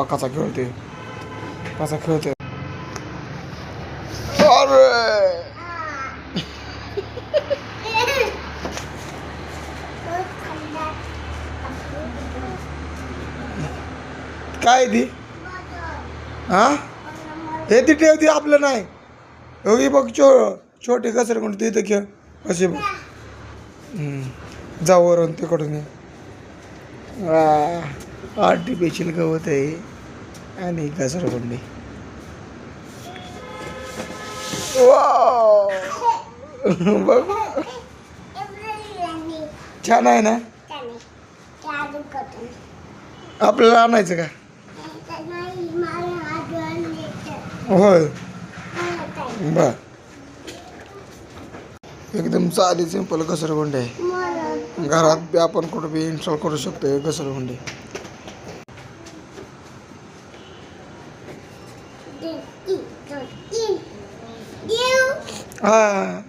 बा कसा खेळते? कसा खेळते? अरे! काय ती? हा? हे ती ठेवती आपलं नाही. ही बघ छो छोटी घसर कोणती इथं खेळ. कसे बघ. जाऊ वरून तिकडून ये. आ, आर्टिफिशियल गवत आहे आणि घसरगुंडी. वाव. बघ. छान आहे ना? आपल्याला आणायचं का? होय. बर. एकदम साधी सिंपल घसरगुंडी आहे. घरात बी आपण कुठं बी इन्स्टॉल करू शकतो घसरगुंडी. हा